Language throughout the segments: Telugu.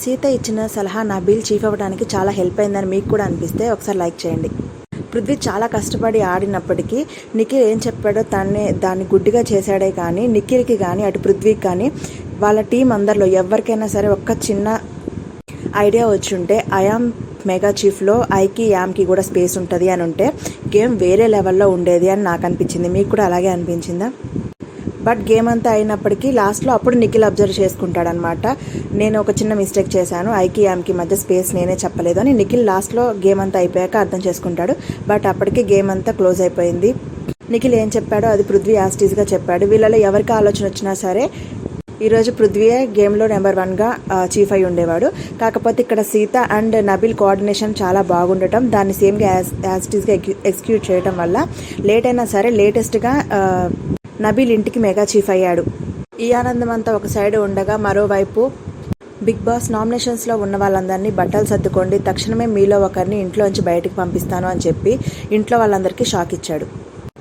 సీత ఇచ్చిన సలహా నా బిల్ చీఫ్ అవ్వడానికి చాలా హెల్ప్ అయిందని మీకు కూడా అనిపిస్తే ఒకసారి లైక్ చేయండి. పృథ్వీ చాలా కష్టపడి ఆడినప్పటికీ నిఖిల్ ఏం చెప్పాడో తనే దాన్ని గుడ్డిగా చేశాడే కానీ నిఖిల్కి కానీ అటు పృథ్వీకి కానీ వాళ్ళ టీం అందరిలో ఎవరికైనా సరే ఒక్క చిన్న ఐడియా వచ్చుంటే ఐఆమ్ మెగా చీఫ్లో ఐకి యామ్కి కూడా స్పేస్ ఉంటుంది అని ఉంటే గేమ్ వేరే లెవెల్లో ఉండేది అని నాకు అనిపించింది. మీకు కూడా అలాగే అనిపించిందా? బట్ గేమ్ అంతా అయినప్పటికీ లాస్ట్లో అప్పుడు నిఖిల్ అబ్జర్వ్ చేసుకుంటాడనమాట. నేను ఒక చిన్న మిస్టేక్ చేశాను. ఐకి ఆమెకి మధ్య స్పేస్ నేనే చెప్పలేదు అని నిఖిల్ లాస్ట్లో గేమ్ అంతా అయిపోయాక అర్థం చేసుకుంటాడు. బట్ అప్పటికి గేమ్ అంతా క్లోజ్ అయిపోయింది. నిఖిల్ ఏం చెప్పాడో అది పృథ్వీ యాస్టీస్గా చెప్పాడు. వీళ్ళలో ఎవరికి ఆలోచన వచ్చినా సరే ఈరోజు పృథ్వీయే గేమ్లో నెంబర్ వన్గా చీఫ్ అయి ఉండేవాడు. కాకపోతే ఇక్కడ సీత అండ్ నబిల్ కోఆర్డినేషన్ చాలా బాగుండటం దాన్ని సేమ్గా యాజ్ యాస్టీస్గా ఎగ్జిక్యూట్ చేయడం వల్ల లేట్ అయినా సరే లేటెస్ట్గా నబీల్ ఇంటికి మెగా చీఫ్ అయ్యాడు. ఈ ఆనందం అంతా ఒక సైడ్ ఉండగా మరోవైపు బిగ్ బాస్ నామినేషన్స్లో ఉన్న వాళ్ళందరినీ బట్టలు సర్దుకోండి తక్షణమే మీలో ఒకరిని ఇంట్లోంచి బయటికి పంపిస్తాను అని చెప్పి ఇంట్లో వాళ్ళందరికీ షాక్ ఇచ్చాడు.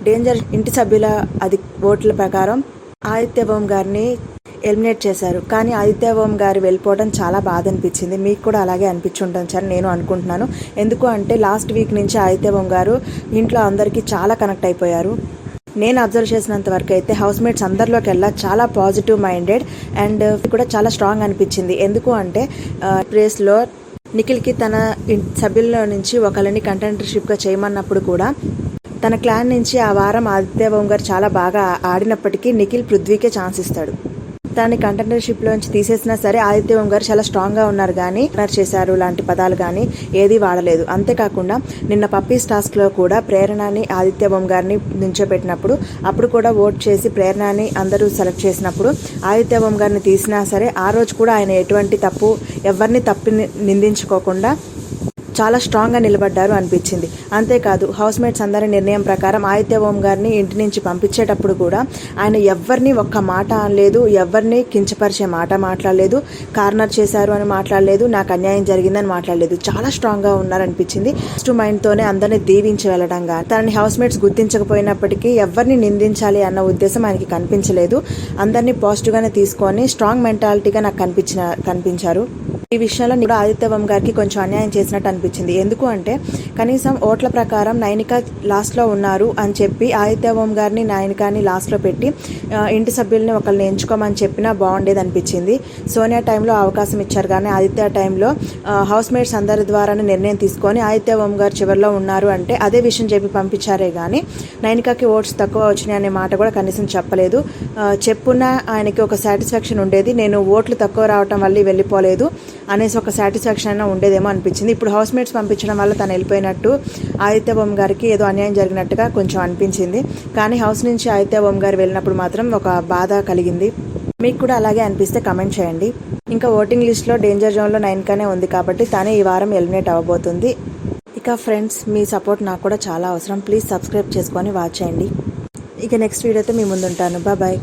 డేంజర్ ఇంటి సభ్యుల అది ఓట్ల ప్రకారం ఆదిత్యభవం గారిని ఎలిమినేట్ చేశారు. కానీ ఆదిత్యభవం గారు వెళ్ళిపోవడం చాలా బాధ అనిపించింది. మీకు కూడా అలాగే అనిపించుంటుంది సార్ నేను అనుకుంటున్నాను. ఎందుకు అంటే లాస్ట్ వీక్ నుంచి ఆదిత్యభవం గారు ఇంట్లో అందరికీ చాలా కనెక్ట్ అయిపోయారు. నేను అబ్జర్వ్ చేసినంత వరకు అయితే హౌస్ మేట్స్ అందరిలోకి వెళ్ళా చాలా పాజిటివ్ మైండెడ్ అండ్ కూడా చాలా స్ట్రాంగ్ అనిపించింది. ఎందుకు అంటే uh, ప్లేస్లో నిఖిల్కి తన సభ్యుల్లో నుంచి ఒకరిని కంటెంటర్షిప్గా చేయమన్నప్పుడు కూడా తన క్లాన్ నుంచి ఆ వారం ఆదిత్య గారు చాలా బాగా ఆడినప్పటికీ నిఖిల్ పృథ్వీకే ఛాన్స్ ఇస్తాడు. తనని కంటెంటర్షిప్లోంచి తీసేసినా సరే ఆదిత్యవం గారు చాలా స్ట్రాంగ్గా ఉన్నారు కానీ రన్నర్ చేశారు లాంటి పదాలు కానీ ఏది వాడలేదు. అంతేకాకుండా నిన్న పప్పీస్ టాస్క్లో కూడా ప్రేరణని ఆదిత్యవం గారిని నించోబెట్టినప్పుడు అప్పుడు కూడా ఓట్ చేసి ప్రేరణని అందరూ సెలెక్ట్ చేసినప్పుడు ఆదిత్యవం గారిని తీసినా సరే ఆ రోజు కూడా ఆయన ఎటువంటి తప్పు ఎవరిని తప్పు ని- నిందించుకోకుండా చాలా స్ట్రాంగ్గా నిలబడ్డారు అనిపించింది. అంతేకాదు హౌస్ మేట్స్ అందరి నిర్ణయం ప్రకారం ఆదిత్య ఓం గారిని ఇంటి నుంచి పంపించేటప్పుడు కూడా ఆయన ఎవరిని ఒక్క మాట అనలేదు ఎవరిని కించపరిచే మాట మాట్లాడలేదు కార్నర్ చేశారు అని మాట్లాడలేదు నాకు అన్యాయం జరిగిందని మాట్లాడలేదు. చాలా స్ట్రాంగ్గా ఉన్నారనిపించింది. ఫస్ట్ మైండ్తోనే అందరిని దీవించి వెళ్ళడంగా తనని హౌస్మేట్స్ గుర్తించకపోయినప్పటికీ ఎవరిని నిందించాలి అన్న ఉద్దేశం ఆయనకి కనిపించలేదు. అందరినీ పాజిటివ్గానే తీసుకొని స్ట్రాంగ్ మెంటాలిటీగా నాకు కనిపించిన కనిపించారు. ఈ విషయంలో కూడా ఆదిత్యవం గారికి కొంచెం అన్యాయం చేసినట్టు అనిపించింది. ఎందుకు అంటే కనీసం ఓట్ల ప్రకారం నైనిక లాస్ట్లో ఉన్నారు అని చెప్పి ఆదిత్యవం గారిని నైనికాని లాస్ట్లో పెట్టి ఇంటి సభ్యుల్ని ఒకరిని ఎంచుకోమని చెప్పినా బాగుండేది అనిపించింది. సోనియా టైంలో అవకాశం ఇచ్చారు కానీ ఆదిత్య టైంలో హౌస్ మేట్స్ అందరి ద్వారానే నిర్ణయం తీసుకొని ఆదిత్యవం గారు చివరిలో ఉన్నారు అంటే అదే విషయం చెప్పి పంపించారే కానీ నైనికాకి ఓట్స్ తక్కువ వచ్చినాయి అనే మాట కూడా కనీసం చెప్పలేదు. చెప్పున్న ఆయనకి ఒక సాటిస్ఫాక్షన్ ఉండేది. నేను ఓట్లు తక్కువ రావటం వల్ల వెళ్ళిపోలేదు. అనేసి ఒక సాటిస్ఫాక్షన్ అయినా ఉండేదేమో అనిపించింది. ఇప్పుడు హౌస్ మేట్స్ పంపించడం వల్ల తను వెళ్ళిపోయినట్టు ఆదిత్య బొమ్మ గారికి ఏదో అన్యాయం జరిగినట్టుగా కొంచెం అనిపించింది. కానీ హౌస్ నుంచి ఆదిత్య బొమ్మ గారు వెళ్ళినప్పుడు మాత్రం ఒక బాధ కలిగింది. మీకు కూడా అలాగే అనిపిస్తే కమెంట్ చేయండి. ఇంకా ఓటింగ్ లిస్ట్లో డేంజర్ జోన్లో నైన్కానే ఉంది కాబట్టి తనే ఈ వారం ఎలిమినేట్ అవ్వబోతుంది. ఇక ఫ్రెండ్స్ మీ సపోర్ట్ నాకు కూడా చాలా అవసరం. ప్లీజ్ సబ్స్క్రైబ్ చేసుకొని వాచ్ చేయండి. ఇక నెక్స్ట్ వీడియోతో మీ ముందుంటాను. బాయ్